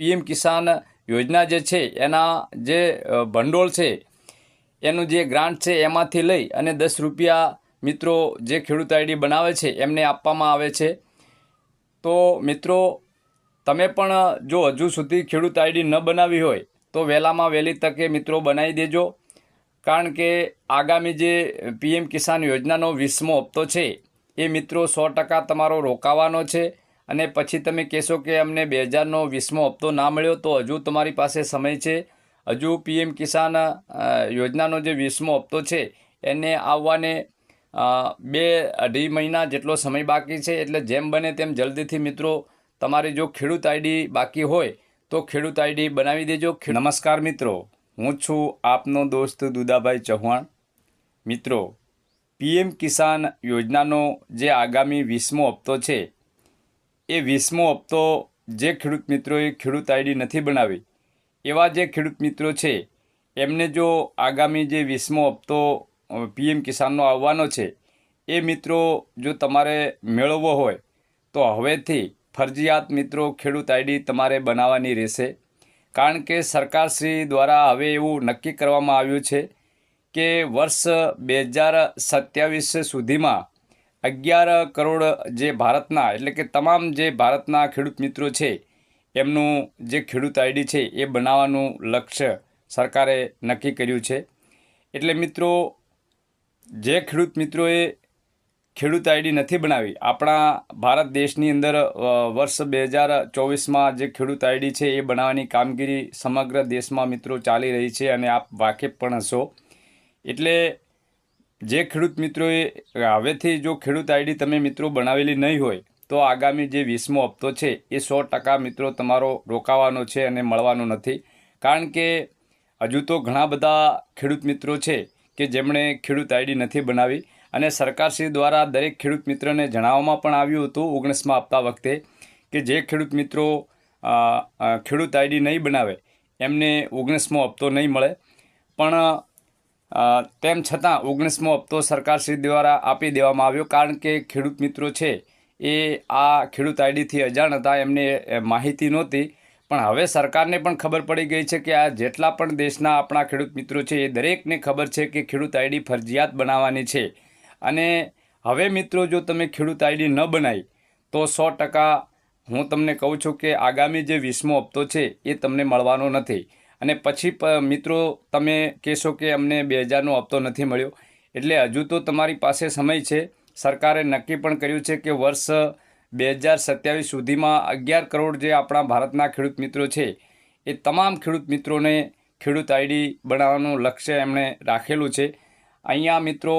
PM કિસાન યોજના જે છે, એના જે ભંડોળ છે, એનું જે ગ્રાન્ટ છે, એમાંથી લઈ અને દસ રૂપિયા મિત્રો જે ખેડૂત આઈડી બનાવે છે, એમને આપવામાં આવે છે. તો મિત્રો, તમે પણ જો હજુ સુધી ખેડૂત આઈડી ન બનાવી હોય, તો વહેલામાં વહેલી તકે મિત્રો બનાવી દેજો. કારણ કે આગામી જે પીએમ કિસાન યોજનાનો વીસમો હપ્તો છે, એ મિત્રો સો ટકા તમારો રોકાવાનો છે. અને પછી તમે કહેશો કે અમને બે હજારનો વીસમો હપ્તો ના મળ્યો, તો હજુ તમારી પાસે સમય છે. હજુ પીએમ કિસાન યોજનાનો જે વીસમો હપ્તો છે, એને આવવાને બે અઢી મહિના જેટલો સમય બાકી છે. એટલે જેમ બને તેમ જલ્દીથી મિત્રો, તમારી જો ખેડૂત આઈડી બાકી હોય, તો ખેડૂત આઈડી બનાવી દેજો. નમસ્કાર મિત્રો, હું છું આપનો દોસ્ત દુદાભાઈ ચૌહાણ. મિત્રો, પીએમ કિસાન યોજનાનો જે આગામી વીસમો હપ્તો છે એ વીસમો હપ્તો જે ખેડૂત મિત્રોએ ખેડૂત આઈડી નથી બનાવી, એવા જે ખેડૂત મિત્રો છે, એમને જો આગામી જે વીસમો હપ્તો પીએમ કિસાનનો આવવાનો છે, એ મિત્રો જો તમારે મેળવવો હોય, તો હવેથી ફરજિયાત મિત્રો ખેડૂત આઈડી તમારે બનાવવાની રહેશે. કારણ કે સરકારશ્રી દ્વારા હવે એવું નક્કી કરવામાં આવ્યું છે કે વર્ષ બે હજાર સત્યાવીસ સુધીમાં અગિયાર કરોડ જે ભારતના, એટલે કે તમામ જે ભારતના ખેડૂત મિત્રો છે, એમનું જે ખેડૂત આઈડી છે, એ બનાવવાનું લક્ષ્ય સરકારે નક્કી કર્યું છે. એટલે મિત્રો, જે ખેડૂત મિત્રોએ ખેડૂત આઈડી નથી બનાવી, આપણા ભારત દેશની અંદર વર્ષ બે હજાર ચોવીસમાં જે ખેડૂત આઈડી છે, એ બનાવવાની કામગીરી સમગ્ર દેશમાં મિત્રો ચાલી રહી છે અને આપ વાકેફ પણ હશો. એટલે જે ખેડૂત મિત્રોએ હવેથી જો ખેડૂત આઈડી તમે મિત્રો બનાવેલી નહીં હોય, તો આગામી જે વીસમો હપ્તો છે, એ સો ટકા મિત્રો તમારો રોકાવાનો છે અને મળવાનો નથી. કારણ કે હજુ તો ઘણા બધા ખેડૂત મિત્રો છે કે જેમણે ખેડૂત આઈડી નથી બનાવી અને સરકારશ્રી દ્વારા દરેક ખેડૂત મિત્રને જણાવવામાં પણ આવ્યું હતું ઓગણીસમાં આપતા વખતે કે જે ખેડૂત મિત્રો ખેડૂત આઈડી નહીં બનાવે, એમને ઓગણીસમો હપ્તો નહીં મળે. પણ તેમ છતાં ઓગણીસમો હપ્તો સરકારશ્રી દ્વારા આપી દેવામાં આવ્યો કારણ કે ખેડૂત મિત્રો છે એ આ ખેડૂત આઈડીથી અજાણ હતા, એમને માહિતી નહોતી. પણ હવે સરકારને પણ ખબર પડી ગઈ છે કે આ જેટલા પણ દેશના આપણા ખેડૂત મિત્રો છે એ દરેકને ખબર છે કે ખેડૂત આઈડી ફરજિયાત બનાવવાની છે. અને હવે મિત્રો જો તમે ખેડૂત આઈડી ન બનાવી, તો સો ટકા હું તમને કહું છું કે આગામી જે વીસમો હપ્તો છે એ તમને મળવાનો નથી. અને પછી મિત્રો, તમે કહેશો કે અમને બે હજારનો હપ્તો નથી મળ્યો. એટલે હજુ તો તમારી પાસે સમય છે. સરકારે નક્કી પણ કર્યું છે કે વર્ષ બે હજાર સત્યાવીસ સુધીમાં અગિયાર કરોડ જે આપણા ભારતના ખેડૂત મિત્રો છે, એ તમામ ખેડૂત મિત્રોને ખેડૂત આઈડી બનાવવાનું લક્ષ્ય એમણે રાખેલું છે. અહીંયા, મિત્રો,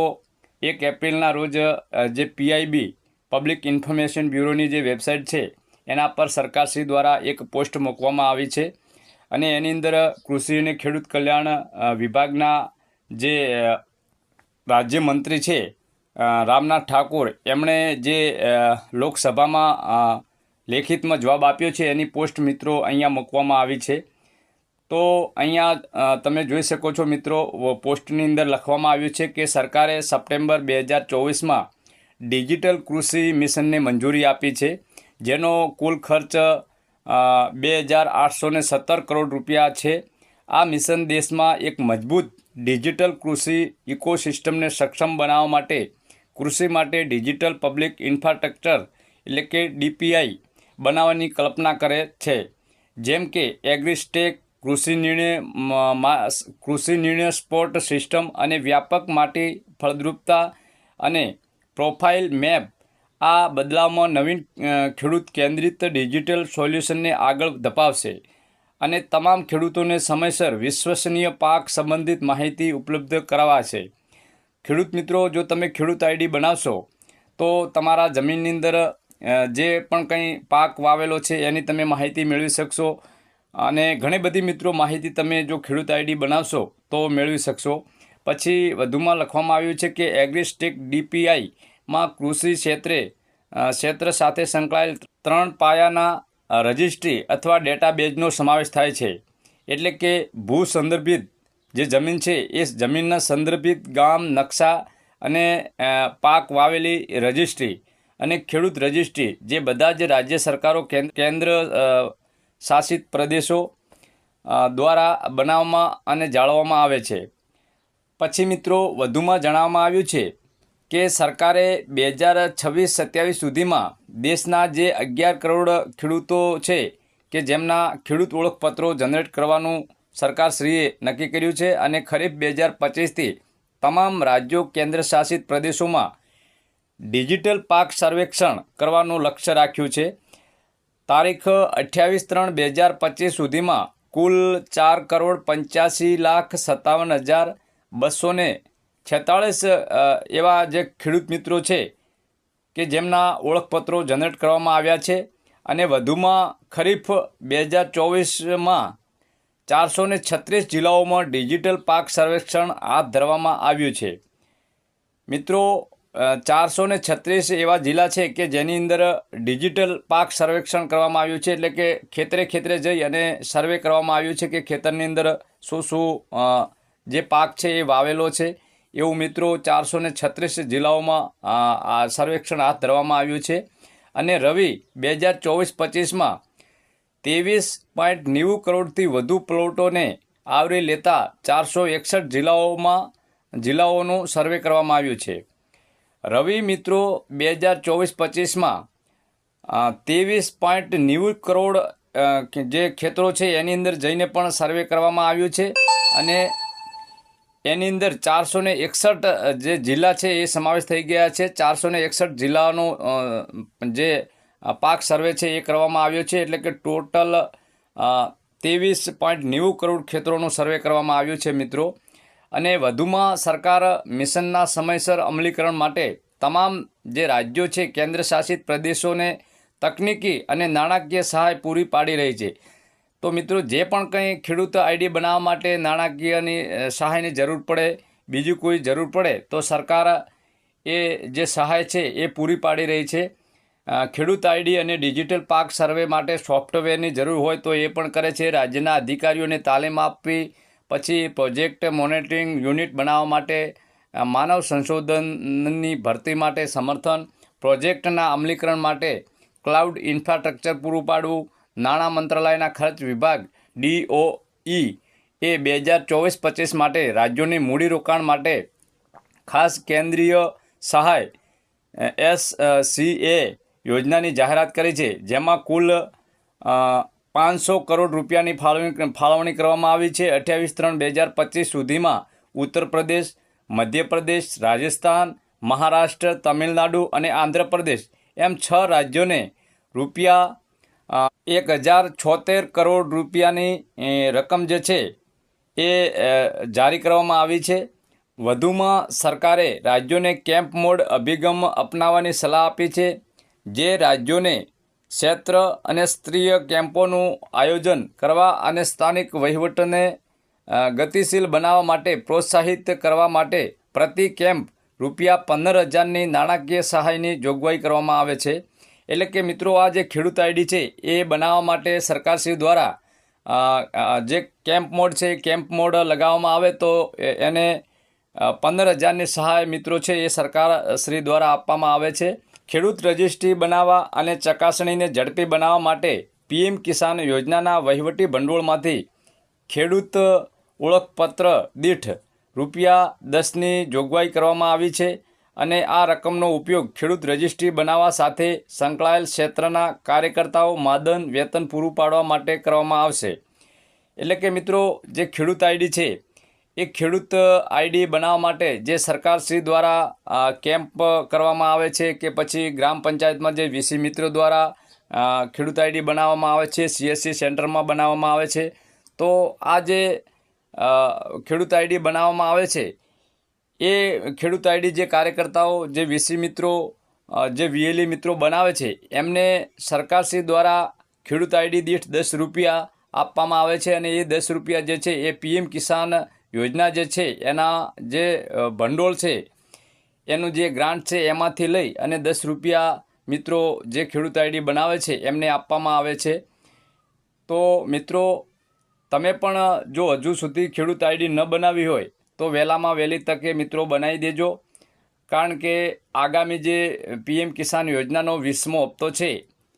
એક એપ્રિલના રોજ જે પીઆઈબી પબ્લિક ઇન્ફોર્મેશન બ્યુરોની જે વેબસાઇટ છે, એના પર સરકારશ્રી દ્વારા એક પોસ્ટ મૂકવામાં આવી છે. અને એની અંદર કૃષિ અને ખેડૂત કલ્યાણ વિભાગના જે રાજ્યમંત્રી છે રામનાથ ઠાકોર, એમણે જે લોકસભામાં લેખિતમાં જવાબ આપ્યો છે, એની પોસ્ટ મિત્રો અહીંયા મૂકવામાં આવી છે. તો અહીંયા તમે જોઈ શકો છો મિત્રો પોસ્ટની અંદર લખવામાં આવ્યું છે કે સરકારે સપ્ટેમ્બર બે હજાર ચોવીસમાં ડિજિટલ કૃષિ મિશનને મંજૂરી આપી છે, જેનો કુલ ખર્ચ બે હજાર આઠસો ને સત્તર કરોડ રૂપિયા છે. આ મિશન દેશમાં એક મજબૂત ડિજિટલ કૃષિ ઇકોસિસ્ટમને સક્ષમ બનાવવા માટે, કૃષિ માટે ડિજિટલ પબ્લિક ઇન્ફ્રાસ્ટ્રક્ચર એટલે કે ડીપીઆઈ બનાવવાની કલ્પના કરે છે. જેમ કે એગ્રીસ્ટેક, કૃષિ નિર્ણય કૃષિ નિર્ણય સ્પોર્ટ સિસ્ટમ અને વ્યાપક માટી ફળદ્રુપતા અને પ્રોફાઇલ મેપ આ બદલાવમાં નવીન ખેડૂત કેન્દ્રિત ડિજિટલ સોલ્યુશનને આગળ ધપાવશે અને તમામ ખેડૂતોને સમયસર વિશ્વસનીય પાક સંબંધિત માહિતી ઉપલબ્ધ કરાવાશે. ખેડૂત મિત્રો, જો તમે ખેડૂત આઈડી બનાવશો, તો તમારા જમીનની અંદર જે પણ કંઈ પાક વાવેલો છે એની તમે માહિતી મેળવી શકશો અને ઘણી બધી મિત્રો માહિતી તમે જો ખેડૂત આઈડી બનાવશો, તો મેળવી શકશો. પછી વધુમાં લખવામાં આવ્યું છે કે એગ્રીસ્ટેક ડીપીઆઈમાં કૃષિ ક્ષેત્રે ક્ષેત્ર સાથે સંકળાયેલ ત્રણ પાયાના રજિસ્ટ્રી અથવા ડેટાબેઝનો સમાવેશ થાય છે. એટલે કે ભૂ સંદર્ભિત જે જમીન છે, એ જમીનના સંદર્ભિત ગામ, નકશા અને પાક વાવેલી રજિસ્ટ્રી અને ખેડૂત રજિસ્ટ્રી જે બધા જ રાજ્ય સરકારો, કેન્દ્ર શાસિત પ્રદેશો દ્વારા બનાવવામાં અને જાળવવામાં આવે છે. પછી મિત્રો વધુમાં જણાવવામાં આવ્યું છે કે સરકારે બે હજાર છવ્વીસ, સત્યાવીસ સુધીમાં દેશના જે અગિયાર કરોડ ખેડૂતો છે કે જેમના ખેડૂત ઓળખપત્રો જનરેટ કરવાનું સરકારશ્રીએ નક્કી કર્યું છે અને ખરીફ બે હજાર પચીસથી તમામ રાજ્યો કેન્દ્ર શાસિત પ્રદેશોમાં ડિજિટલ પાક સર્વેક્ષણ કરવાનું લક્ષ્ય રાખ્યું છે. તારીખ અઠ્યાવીસ ત્રણ, બે હજાર પચીસ સુધીમાં કુલ ચાર કરોડ પંચ્યાસી લાખ સત્તાવન હજાર બસો છેતાળીસ એવા જે ખેડૂત મિત્રો છે કે જેમના ઓળખપત્રો જનરેટ કરવામાં આવ્યા છે અને વધુમાં ખરીફ બે હજાર ચોવીસમાં ચારસો ને છત્રીસ જિલ્લાઓમાં ડિજિટલ પાક સર્વેક્ષણ હાથ ધરવામાં આવ્યું છે. મિત્રો ચારસો ને છત્રીસ એવા જિલ્લા છે કે જેની અંદર ડિજિટલ પાક સર્વેક્ષણ કરવામાં આવ્યું છે એટલે કે ખેતરે ખેતરે જઈ અને સર્વે કરવામાં આવ્યું છે કે ખેતરની અંદર શું શું જે પાક છે એ વાવેલો છે. એવું મિત્રો ચારસો ને છત્રીસ જિલ્લાઓમાં, આ સર્વેક્ષણ હાથ ધરવામાં આવ્યું છે. અને રવિ બે હજાર ચોવીસ પચીસમાં ત્રેવીસ પોઈન્ટ નેવું કરોડથી વધુ પ્લોટોને આવરી લેતા ચારસો એકસઠ જિલ્લાઓમાં, જિલ્લાઓનું સર્વે કરવામાં આવ્યું છે. રવિ મિત્રો બે હજાર ચોવીસ પચીસમાં ત્રેવીસ પોઈન્ટ નેવું કરોડ જે ખેતરો છે એની અંદર જઈને પણ સર્વે કરવામાં આવ્યું છે. અને એની અંદર ચારસો ને એકસઠ જે જિલ્લા છે એ સમાવેશ થઈ ગયા છે. ચારસો ને એકસઠ જિલ્લાનો જે પાક સર્વે છે એ કરવામાં આવ્યો છે. એટલે કે ટોટલ ત્રેવીસ પોઈન્ટ નેવું કરોડ ખેતરોનો સર્વે કરવામાં આવ્યો છે મિત્રો. અને વધુમાં સરકાર મિશનના સમયસર અમલીકરણ માટે તમામ જે રાજ્યો છે કેન્દ્ર શાસિત પ્રદેશોને તકનીકી અને નાણાકીય સહાય પૂરી પાડી રહી છે. તો મિત્રો, જે પણ કંઈ ખેડૂત આઈડી બનાવવા માટે નાણાકીયની સહાયની જરૂર પડે, બીજી કોઈ જરૂર પડે, તો સરકાર એ જે સહાય છે એ પૂરી પાડી રહી છે. ખેડૂત આઈડી અને ડિજિટલ પાક સર્વે માટે સોફ્ટવેરની જરૂર હોય તો એ પણ કરે છે. રાજ્યના અધિકારીઓને તાલીમ આપવી, પછી પ્રોજેક્ટ મોનિટરિંગ યુનિટ બનાવવા માટે માનવ સંશોધનની ભરતી માટે સમર્થન, પ્રોજેક્ટના અમલીકરણ માટે ક્લાઉડ ઇન્ફ્રાસ્ટ્રક્ચર પૂરું પાડવું નાણાં મંત્રાલયના ખર્ચ વિભાગ, ડીઓઈ, એ બે હજાર ચોવીસ પચીસ માટે રાજ્યોની મૂડીરોકાણ માટે ખાસ કેન્દ્રીય સહાય એસ સી, એ યોજનાની જાહેરાત કરી છે, જેમાં કુલ પાંચસો કરોડ રૂપિયાની ફાળવણી ફાળવણી કરવામાં આવી છે. અઠ્યાવીસ ત્રણ બે હજાર પચીસ સુધીમાં ઉત્તર પ્રદેશ મધ્યપ્રદેશ, રાજસ્થાન, મહારાષ્ટ્ર, તમિલનાડુ અને આંધ્રપ્રદેશ એમ છ રાજ્યોને રૂપિયા એક હજાર છોતેર કરોડ રૂપિયાની રકમ જે છે, એ જારી કરવામાં આવી છે. વધુમાં સરકારે રાજ્યોને કેમ્પ મોડ અભિગમ અપનાવવાની સલાહ આપી છે, જે રાજ્યોને ક્ષેત્ર અને સ્ત્રીય કેમ્પોનું આયોજન કરવા અને સ્થાનિક વહીવટને ગતિશીલ બનાવવા માટે પ્રોત્સાહિત કરવા માટે પ્રતિ કેમ્પ રૂપિયા પંદર હજારની નાણાકીય સહાયની જોગવાઈ કરવામાં આવે છે. એટલે કે મિત્રો, આ જે ખેડૂત આઈડી છે, એ બનાવવા માટે સરકારશ્રી દ્વારા જે કેમ્પ મોડ છે કેમ્પ મોડ લગાવવામાં આવે તો એને પંદર હજારની સહાય મિત્રો છે, એ સરકારશ્રી દ્વારા આપવામાં આવે છે. ખેડૂત રજિસ્ટ્રી બનાવવા અને ચકાસણીને ઝડપી બનાવવા માટે પીએમ કિસાન યોજનાના વહીવટી ભંડોળમાંથી ખેડૂત ઓળખપત્ર દીઠ રૂપિયા દસની જોગવાઈ કરવામાં આવી છે. અને આ રકમનો ઉપયોગ ખેડૂત રજિસ્ટ્રી બનાવવા સાથે સંકળાયેલ ક્ષેત્રના કાર્યકર્તાઓ માદન વેતન પૂરું પાડવા માટે કરવામાં આવશે. એટલે કે મિત્રો, જે ખેડૂત આઈડી છે, એ ખેડૂત આઈડી બનાવવા માટે જે સરકારશ્રી દ્વારા કેમ્પ કરવામાં આવે છે કે પછી ગ્રામ પંચાયતમાં જે વીસી મિત્રો દ્વારા ખેડૂત આઈડી બનાવવામાં આવે છે, સીએસસી સેન્ટરમાં બનાવવામાં આવે છે, તો આ જે ખેડૂત આઈડી બનાવવામાં આવે છે એ ખેડૂત આઈડી જે કાર્યકર્તાઓ, જે વીસી મિત્રો જે વીએલઈ મિત્રો બનાવે છે, એમને સરકારશ્રી દ્વારા ખેડૂત આઈડી દીઠ દસ રૂપિયા આપવામાં આવે છે અને એ દસ રૂપિયા જે છે એ પીએમ કિસાન યોજના જે છે, એના જે ભંડોળ છે, એનું જે ગ્રાન્ટ છે એમાંથી લઈ અને દસ રૂપિયા મિત્રો જે ખેડૂત આઈડી બનાવે છે એમને આપવામાં આવે છે. તો મિત્રો, તમે પણ જો હજુ સુધી ખેડૂત આઈડી ન બનાવી હોય તો વહેલામાં વહેલી તકે મિત્રો બનાવી દેજો. કારણ કે આગામી જે પીએમ કિસાન યોજનાનો વીસમો હપ્તો છે,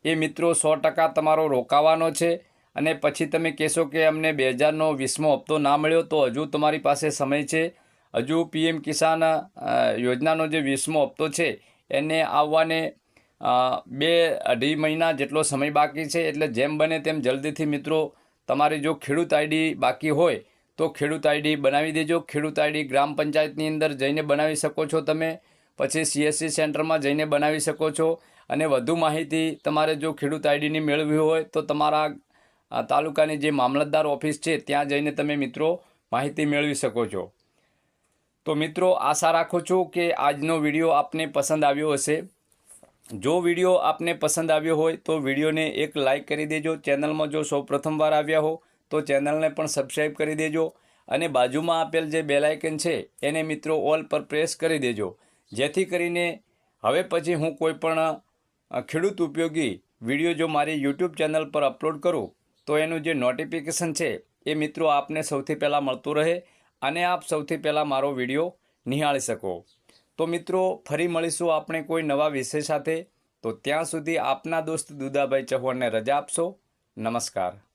એ મિત્રો સો ટકા તમારો રોકાવાનો છે. અને પછી તમે કહેશો કે અમને બે હજારનો વીસમો હપ્તો ના મળ્યો, તો હજુ તમારી પાસે સમય છે. હજુ પીએમ કિસાન યોજનાનો જે વીસમો હપ્તો છે, એને આવવાને બે અઢી મહિના જેટલો સમય બાકી છે. એટલે જેમ બને તેમ જલ્દીથી મિત્રો તમારી જો ખેડૂત આઈડી બાકી હોય તો ખેડૂત આઈડી બનાવી દેજો. ખેડૂત આઈડી ગ્રામ પંચાયતની અંદર જઈને બનાવી શકો છો તમે. પછી સીએસસી સેન્ટરમાં જઈને બનાવી શકો છો. અને વધુ માહિતી તમારે જો ખેડૂત આઈડીની મેળવવી હોય તો તમારા તાલુકાની જે મામલતદાર ઓફિસ છે ત્યાં જઈને તમે મિત્રો માહિતી મેળવી શકો છો. તો મિત્રો, આશા રાખું છું કે આજનો વીડિયો આપને પસંદ આવ્યો હશે. જો વીડિયો આપને પસંદ આવ્યો હોય તો વિડીયોને એક લાઇક કરી દેજો. ચેનલમાં જો સૌ પ્રથમવાર આવ્યા હો તો ચેનલને પણ સબસ્ક્રાઈબ કરી દેજો અને બાજુમાં આપેલ જે બેલાયકન છે, એને મિત્રો ઓલ પર પ્રેસ કરી દેજો. જેથી કરીને હવે પછી હું કોઈપણ ખેડૂત ઉપયોગી વીડિયો જો મારી યુટ્યુબ ચેનલ પર અપલોડ કરું, તો એનું જે નોટિફિકેશન છે, એ મિત્રો આપને સૌથી પહેલાં મળતું રહે અને આપ સૌથી પહેલાં મારો વીડિયો નિહાળી શકો. તો મિત્રો, ફરી મળીશું આપણે કોઈ નવા વિષય સાથે. તો ત્યાં સુધી આપના દોસ્ત દુદાભાઈ ચૌહાણને રજા આપશો. નમસ્કાર.